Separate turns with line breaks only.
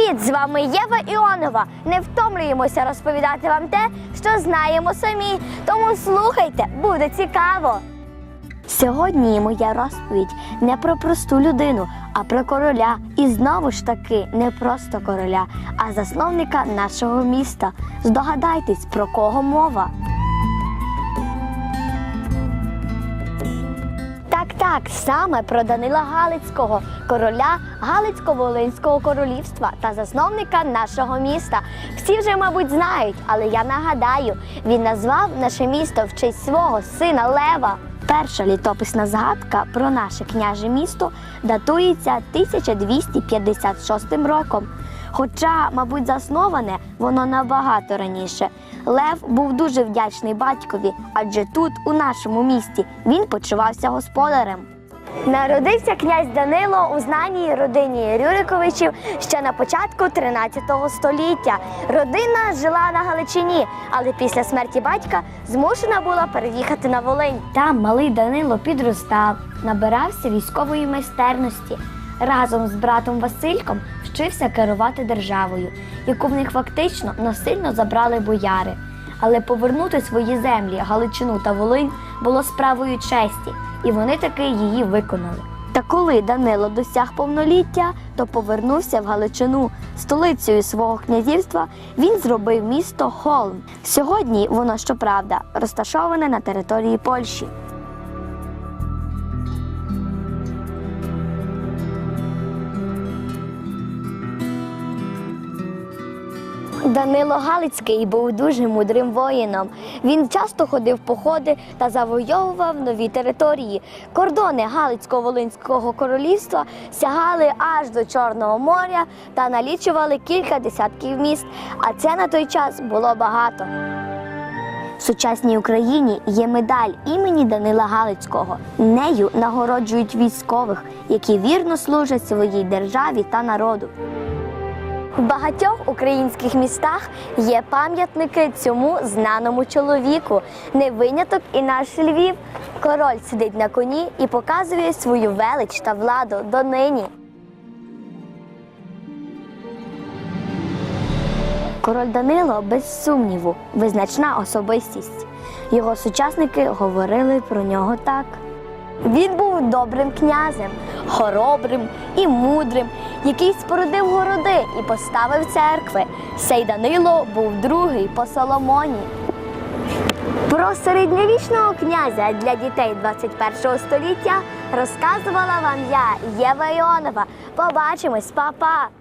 Привіт! З вами Єва Іонова. Не втомлюємося розповідати вам те, що знаємо самі. Тому слухайте, буде цікаво. Сьогодні моя розповідь не про просту людину, а про короля. І знову ж таки не просто короля, а засновника нашого міста. Здогадайтесь, про кого мова. Так, саме про Данила Галицького, короля Галицько-Волинського королівства та засновника нашого міста. Всі вже, мабуть, знають, але я нагадаю, він назвав наше місто в честь свого сина Лева. Перша літописна згадка про наше княже місто датується 1256 роком. Хоча, мабуть, засноване воно набагато раніше. Лев був дуже вдячний батькові, адже тут, у нашому місті, він почувався господарем. Народився князь Данило у знаній родині Рюриковичів ще на початку 13 століття. Родина жила на Галичині, але після смерті батька змушена була переїхати на Волинь. Там малий Данило підростав, набирався військової майстерності. Разом з братом Васильком вчився керувати державою, яку в них фактично насильно забрали бояри. Але повернути свої землі, Галичину та Волинь було справою честі, і вони таки її виконали. Та коли Данило досяг повноліття, то повернувся в Галичину. Столицею свого князівства він зробив місто Холм. Сьогодні воно, щоправда, розташоване на території Польщі. Данило Галицький був дуже мудрим воїном. Він часто ходив походи та завойовував нові території. Кордони Галицько-Волинського королівства сягали аж до Чорного моря та налічували кілька десятків міст. А це на той час було багато. В сучасній Україні є медаль імені Данила Галицького. Нею нагороджують військових, які вірно служать своїй державі та народу. В багатьох українських містах є пам'ятники цьому знаному чоловіку. Не виняток і наш Львів. Король сидить на коні і показує свою велич та владу донині. Король Данило, без сумніву, визначна особистість. Його сучасники говорили про нього так. Він був добрим князем, хоробрим і мудрим, який спорудив городи і поставив церкви. Сей Данило був другий по Соломоні. Про середньовічного князя для дітей 21 століття розказувала вам я, Єва Іонова. Побачимось, па-па!